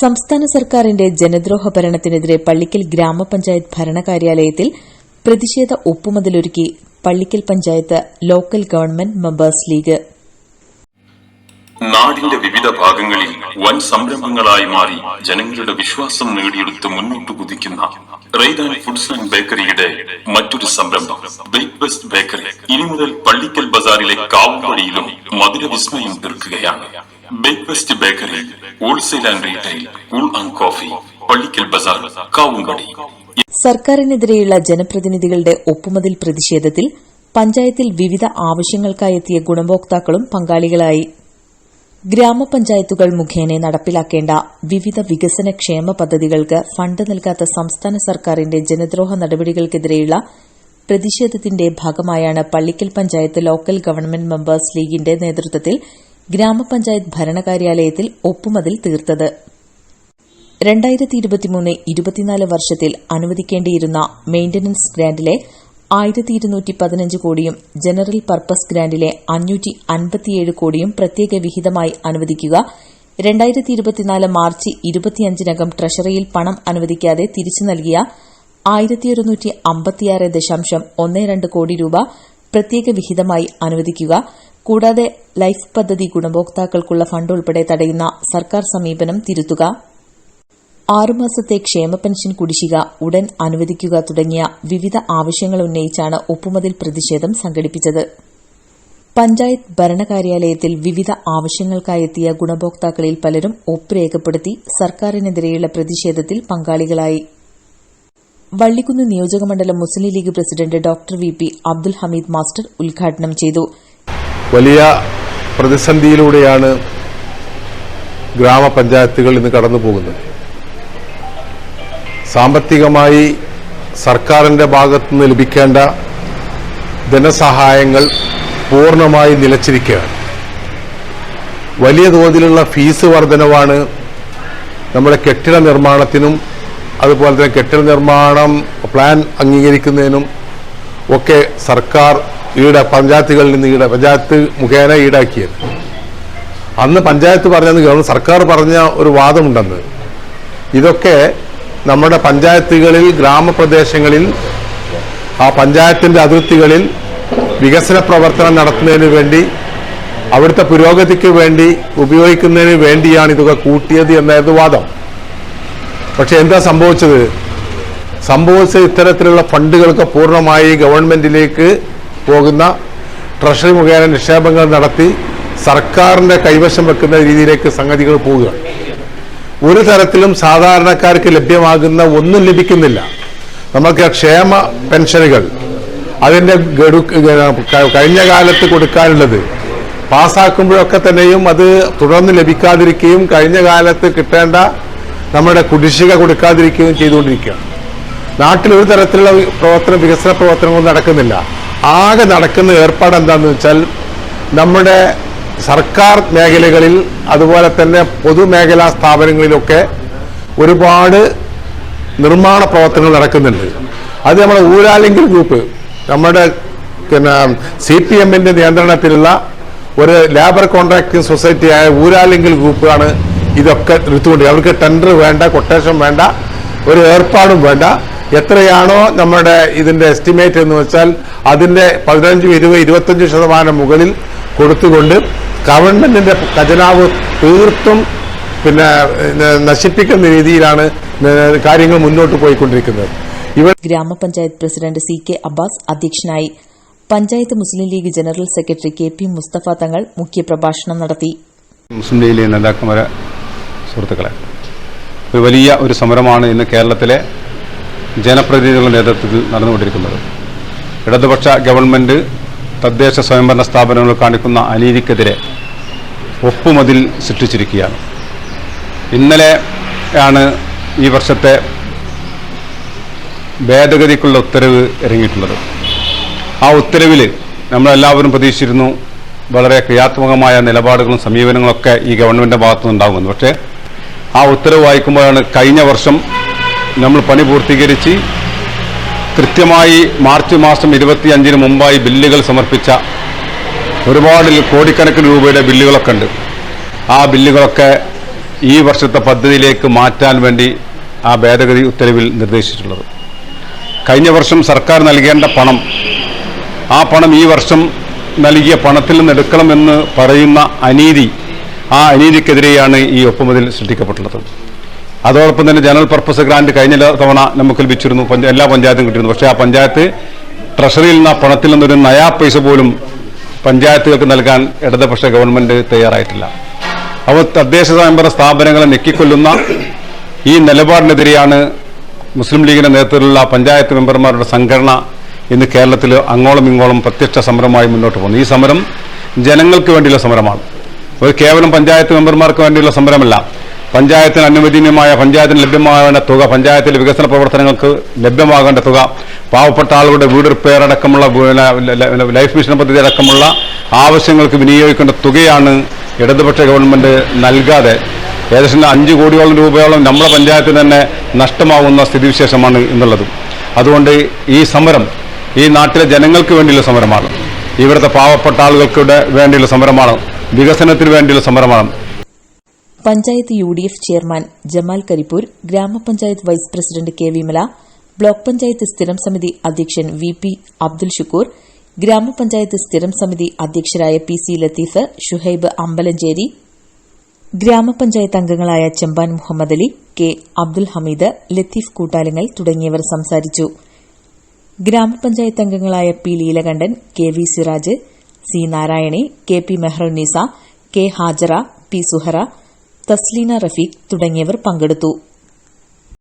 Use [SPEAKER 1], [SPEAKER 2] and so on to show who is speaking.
[SPEAKER 1] സംസ്ഥാന സർക്കാരിന്റെ ജനദ്രോഹ ഭരണത്തിനെതിരെ പള്ളിക്കൽ ഗ്രാമപഞ്ചായത്ത് ഭരണകാര്യാലയത്തിൽ പ്രതിഷേധ ഒപ്പുമുതലൊരുക്കി Pallikkal panchayat local government members league.
[SPEAKER 2] നാടിന്റെ വിവിധ ഭാഗങ്ങളിൽ വൻ സംരംഭങ്ങളായി മാറി ജനങ്ങളുടെ വിശ്വാസം നേടിയെടുത്ത് മുന്നോട്ട് കുതിക്കുന്ന റെയ്ദാൻ ഫുഡ്സ് ആൻഡ് ബേക്കറിയുടെ മറ്റൊരു സംരംഭം. Bake best bakery. ഇനി മുതൽ പള്ളിക്കൽ ബസാറിലെ കാവുവഴിയിലും മധുര വിസ്മയം തീർക്കുകയാണ്. Best bakery wholesale and retail cool and coffee Pallikkal Bazar Kavumpadi
[SPEAKER 1] സർക്കാരിനെതിരെയുള്ള ജനപ്രതിനിധികളുടെ ഒപ്പുമതിൽ പ്രതിഷേധത്തിൽ പഞ്ചായത്തിൽ വിവിധ ആവശ്യങ്ങൾക്കായെത്തിയ ഗുണഭോക്താക്കളും പങ്കാളികളായി. ഗ്രാമപഞ്ചായത്തുകൾ മുഖേന നടപ്പിലാക്കേണ്ട വിവിധ വികസന ക്ഷേമ പദ്ധതികൾക്ക് ഫണ്ട് നൽകാത്ത സംസ്ഥാന സർക്കാരിന്റെ ജനദ്രോഹ നടപടികൾക്കെതിരെയുള്ള പ്രതിഷേധത്തിന്റെ ഭാഗമായാണ് Pallikkal panchayat local government members ലീഗിന്റെ നേതൃത്വത്തിൽ ഗ്രാമപഞ്ചായത്ത് ഭരണകാര്യാലയത്തിൽ ഒപ്പുമതിൽ തീർത്തത്. വർഷത്തിൽ അനുവദിക്കേണ്ടിയിരുന്ന മെയിന്റനൻസ് ഗ്രാന്റിലെ ആയിരത്തി ഇരുന്നൂറ്റി പതിനഞ്ച് കോടിയും ജനറൽ പർപ്പസ് ഗ്രാന്റിലെ അഞ്ഞൂറ്റി അൻപത്തിയേഴ് കോടിയും പ്രത്യേക വിഹിതമായി അനുവദിക്കുക രണ്ടായിരത്തി ഇരുപത്തിനാല് മാർച്ച് ഇരുപത്തിയഞ്ചിനകം ട്രഷറിയിൽ പണം അനുവദിക്കാതെ തിരിച്ചു നൽകിയ ആയിരത്തി ഒരുന്നൂറ്റി അമ്പത്തിയാറ് ദശാംശം ഒന്ന് രണ്ട് കോടി രൂപ പ്രത്യേക വിഹിതമായി അനുവദിക്കുക കൂടാതെ ലൈഫ് പദ്ധതി ഗുണഭോക്താക്കൾക്കുള്ള ഫണ്ട് ഉൾപ്പെടെ തടയുന്ന സർക്കാർ സമീപനം തിരുത്തുക. ആറുമാസത്തെ ക്ഷേമ പെൻഷൻ കുടിശ്ശിക ഉടൻ അനുവദിക്കുക തുടങ്ങിയ വിവിധ ആവശ്യങ്ങൾ ഉന്നയിച്ചാണ് ഒപ്പുമതിൽ പ്രതിഷേധം സംഘടിപ്പിച്ചത്. പഞ്ചായത്ത് ഭരണകാര്യാലയത്തിൽ വിവിധ ആവശ്യങ്ങൾക്കായെത്തിയ ഗുണഭോക്താക്കളിൽ പലരും ഒപ്പ് രേഖപ്പെടുത്തി സർക്കാരിനെതിരെയുള്ള പ്രതിഷേധത്തിൽ പങ്കാളികളായി. വള്ളിക്കുന്ന് നിയോജകമണ്ഡലം Muslim League president doctor V P Abdul Hameed master ഉദ്ഘാടനം ചെയ്തു.
[SPEAKER 3] വലിയ പ്രതിസന്ധിയിലൂടെയാണ് ഗ്രാമപഞ്ചായത്തുകൾ ഇന്ന് കടന്നു പോകുന്നത്. സാമ്പത്തികമായി സർക്കാരിന്റെ ഭാഗത്തുനിന്ന് ലഭിക്കേണ്ട ധനസഹായങ്ങൾ പൂർണമായി നിലച്ചിരിക്കുകയാണ്. വലിയ തോതിലുള്ള ഫീസ് വർധനവാണ് നമ്മുടെ കെട്ടിട നിർമ്മാണത്തിനും അതുപോലെ തന്നെ കെട്ടിട നിർമ്മാണം പ്ലാൻ അംഗീകരിക്കുന്നതിനും ഒക്കെ സർക്കാർ ഈട പഞ്ചായത്തുകളിൽ നിന്ന് ഈട പഞ്ചായത്ത് മുഖേന ഈടാക്കിയത്. അന്ന് പഞ്ചായത്ത് പറഞ്ഞെന്ന് ഗവൺമെന്റ് സർക്കാർ പറഞ്ഞ ഒരു വാദമുണ്ടെന്ന്. ഇതൊക്കെ നമ്മുടെ പഞ്ചായത്തുകളിൽ ഗ്രാമപ്രദേശങ്ങളിൽ ആ പഞ്ചായത്തിന്റെ അതിർത്തികളിൽ വികസന പ്രവർത്തനം നടത്തുന്നതിന് വേണ്ടി അവിടുത്തെ പുരോഗതിക്ക് വേണ്ടി ഉപയോഗിക്കുന്നതിന് വേണ്ടിയാണ് ഇതൊക്കെ കൂട്ടിയത് എന്നായിരുന്നു വാദം. പക്ഷെ എന്താ സംഭവിച്ചത്? സംഭവിച്ച ഇത്തരത്തിലുള്ള ഫണ്ടുകളൊക്കെ പൂർണമായി ഗവൺമെന്റിലേക്ക് പോകുന്ന ട്രഷറി മുഖേന നിക്ഷേപങ്ങൾ നടത്തി സർക്കാരിന്റെ കൈവശം വെക്കുന്ന രീതിയിലേക്ക് സംഗതികൾ പോവുകയാണ് ഒരു തരത്തിലും സാധാരണക്കാർക്ക് ലഭ്യമാകുന്ന ഒന്നും ലഭിക്കുന്നില്ല. നമുക്ക് ക്ഷേമ പെൻഷനുകൾ അതിന്റെ ഗഡു കഴിഞ്ഞ കാലത്ത് കൊടുക്കാനുള്ളത്. പാസ്സാക്കുമ്പോഴൊക്കെ തന്നെയും അത് തുടർന്ന് ലഭിക്കാതിരിക്കുകയും കഴിഞ്ഞ കാലത്ത് കിട്ടേണ്ട നമ്മുടെ കുടിശ്ശിക കൊടുക്കാതിരിക്കുകയും ചെയ്തുകൊണ്ടിരിക്കുകയാണ്. നാട്ടിൽ ഒരു തരത്തിലുള്ള പ്രവർത്തനം വികസന പ്രവർത്തനങ്ങളൊന്നും നടക്കുന്നില്ല. ആകെ നടക്കുന്ന ഏർപ്പാട് എന്താണെന്ന് വെച്ചാൽ നമ്മുടെ സർക്കാർ മേഖലകളിൽ അതുപോലെ തന്നെ പൊതുമേഖലാ സ്ഥാപനങ്ങളിലൊക്കെ ഒരുപാട് നിർമ്മാണ പ്രവർത്തനങ്ങൾ നടക്കുന്നുണ്ട്. അത് നമ്മുടെ ഊരാലിങ്കൽ ഗ്രൂപ്പ് നമ്മുടെ പിന്നെ സി പി എമ്മിന്റെ നിയന്ത്രണത്തിലുള്ള ഒരു ലേബർ കോൺട്രാക്ടിംഗ് സൊസൈറ്റിയായ ഊരാലിങ്കൽ ഗ്രൂപ്പാണ് ഇതൊക്കെ എടുത്തുകൊണ്ട് അവർക്ക് ടെൻഡർ വേണ്ട കൊട്ടേഷൻ വേണ്ട ഒരു ഏർപ്പാടും വേണ്ട. എത്രയാണോ നമ്മുടെ ഇതിന്റെ എസ്റ്റിമേറ്റ് എന്ന് വെച്ചാൽ അതിന്റെ പതിനഞ്ചും ഇരുപത് ഇരുപത്തഞ്ച് ശതമാനം മുകളിൽ കൊടുത്തുകൊണ്ട് ഗവൺമെന്റിന്റെ ഖജനാവ് തീർത്തും പിന്നെ നശിപ്പിക്കുന്ന രീതിയിലാണ് കാര്യങ്ങൾ മുന്നോട്ട് പോയിക്കൊണ്ടിരിക്കുന്നത്. ഇവർ
[SPEAKER 1] ഗ്രാമപഞ്ചായത്ത് പ്രസിഡന്റ് സി കെ അബ്ബാസ് അധ്യക്ഷനായി panchayat Muslim League general secretary K P Mustafa Thangal മുഖ്യപ്രഭാഷണം നടത്തി.
[SPEAKER 4] മുസ്ലിം ലീഗിലെ നേതാക്കന്മാരെ സുഹൃത്തുക്കളെ ഒരു വലിയ ഒരു സമരമാണ് ഇന്ന് കേരളത്തിലെ ജനപ്രതിനിധികളുടെ നേതൃത്വത്തിൽ നടന്നുകൊണ്ടിരിക്കുന്നത്. ഇടതുപക്ഷ ഗവൺമെന്റ് തദ്ദേശ സ്വയംഭരണ സ്ഥാപനങ്ങൾ കാണിക്കുന്ന അനീതിക്കെതിരെ ഒപ്പുമതിൽ സൃഷ്ടിച്ചിരിക്കുകയാണ്. ഇന്നലെ ആണ് ഈ വർഷത്തെ ഭേദഗതിക്കുള്ള ഉത്തരവ് ഇറങ്ങിയിട്ടുള്ളത്. ആ ഉത്തരവിൽ നമ്മളെല്ലാവരും പ്രതീക്ഷിച്ചിരുന്നു വളരെ ക്രിയാത്മകമായ നിലപാടുകളും സമീപനങ്ങളൊക്കെ ഈ ഗവൺമെന്റിന്റെ ഭാഗത്തുനിന്നുണ്ടാകുമെന്ന്. പക്ഷേ ആ ഉത്തരവ് വായിക്കുമ്പോഴാണ് കഴിഞ്ഞ വർഷം നമ്മൾ പണി പൂർത്തീകരിച്ച് കൃത്യമായി മാർച്ച് മാസം ഇരുപത്തി അഞ്ചിന് മുമ്പായി ബില്ലുകൾ സമർപ്പിച്ച ഒരുപാട് കോടിക്കണക്കിന് രൂപയുടെ ബില്ലുകളൊക്കെ ഉണ്ട്. ആ ബില്ലുകളൊക്കെ ഈ വർഷത്തെ പദ്ധതിയിലേക്ക് മാറ്റാൻ വേണ്ടി ആ ഭേദഗതി ഉത്തരവിൽ നിർദ്ദേശിച്ചിട്ടുള്ളത്. കഴിഞ്ഞ വർഷം സർക്കാർ നൽകേണ്ട പണം ആ പണം ഈ വർഷം നൽകിയ പണത്തിൽ നിന്ന് എടുക്കണമെന്ന് പറയുന്ന അനീതി ആ അനീതിക്കെതിരെയാണ് ഈ ഒപ്പുമുതൽ സൃഷ്ടിക്കപ്പെട്ടുള്ളത്. അതോടൊപ്പം തന്നെ ജനറൽ പർപ്പസ് ഗ്രാന്റ് കഴിഞ്ഞ തവണ നമുക്ക് ലഭിച്ചിരുന്നു എല്ലാ പഞ്ചായത്തും കിട്ടിയിരുന്നു. പക്ഷേ ആ പഞ്ചായത്ത് ട്രഷറിയിൽ നിന്ന് പണത്തിൽ നിന്നൊരു നയാ പൈസ പോലും പഞ്ചായത്തുകൾക്ക് നൽകാൻ ഇടതുപക്ഷ ഗവൺമെന്റ് തയ്യാറായിട്ടില്ല. അപ്പോൾ തദ്ദേശ സ്വയംഭരണ സ്ഥാപനങ്ങളെ ഞെക്കിക്കൊല്ലുന്ന ഈ നിലപാടിനെതിരെയാണ് മുസ്ലിം ലീഗിന്റെ നേതൃത്വത്തിലുള്ള പഞ്ചായത്ത് മെമ്പർമാരുടെ സംഘടന ഇന്ന് കേരളത്തിൽ അങ്ങോളം ഇങ്ങോളം പ്രത്യക്ഷ സമരമായി മുന്നോട്ട് പോകുന്നു. ഈ സമരം ജനങ്ങൾക്ക് വേണ്ടിയുള്ള സമരമാണ്. ഒരു കേവലം പഞ്ചായത്ത് മെമ്പർമാർക്ക് വേണ്ടിയുള്ള സമരമല്ല. പഞ്ചായത്തിന് അനുവദനീയമായ പഞ്ചായത്തിന് ലഭ്യമാകേണ്ട തുക പഞ്ചായത്തിലെ വികസന പ്രവർത്തനങ്ങൾക്ക് ലഭ്യമാകേണ്ട തുക പാവപ്പെട്ട ആളുകളുടെ വീട് റിപ്പയർ അടക്കമുള്ള ലൈഫ് മിഷൻ പദ്ധതി അടക്കമുള്ള ആവശ്യങ്ങൾക്ക് വിനിയോഗിക്കേണ്ട തുകയാണ് ഇടതുപക്ഷ ഗവൺമെന്റ് നൽകാതെ ഏകദേശം അഞ്ച് കോടിയോളം രൂപയോളം നമ്മുടെ പഞ്ചായത്തിന് തന്നെ നഷ്ടമാവുന്ന സ്ഥിതിവിശേഷമാണ് എന്നുള്ളത് അതുകൊണ്ട് ഈ സമരം ഈ നാട്ടിലെ ജനങ്ങൾക്ക് വേണ്ടിയുള്ള സമരമാണ്. ഇവിടുത്തെ പാവപ്പെട്ട ആളുകൾക്ക് വേണ്ടിയുള്ള സമരമാണ്. വികസനത്തിന് വേണ്ടിയുള്ള സമരമാണ്.
[SPEAKER 1] Panchayat U D F chairman Jamal Karipur ഗ്രാമപഞ്ചായത്ത് vice president K Vimala block panchayat സ്ഥിരം സമിതി അധ്യക്ഷൻ വി പി അബ്ദുൽ ഷുക്കൂർ ഗ്രാമപഞ്ചായത്ത് സ്ഥിരം സമിതി അധ്യക്ഷരായ പി സി ലത്തീഫ് ഷുഹൈബ് അമ്പലഞ്ചേരി ഗ്രാമപഞ്ചായത്ത് അംഗങ്ങളായ ചെമ്പാൻ മുഹമ്മദ് അലി കെ അബ്ദുൽ ഹമീദ് ലത്തീഫ് കൂട്ടാലങ്ങൾ തുടങ്ങിയവർ സംസാരിച്ചു. ഗ്രാമപഞ്ചായത്ത് അംഗങ്ങളായ P Leelakantan K V Siraj C Narayani K P Meharunnisa K Hajara P Suhara Thasleena Rafeeq തുടങ്ങിയവർ പങ്കെടുത്തു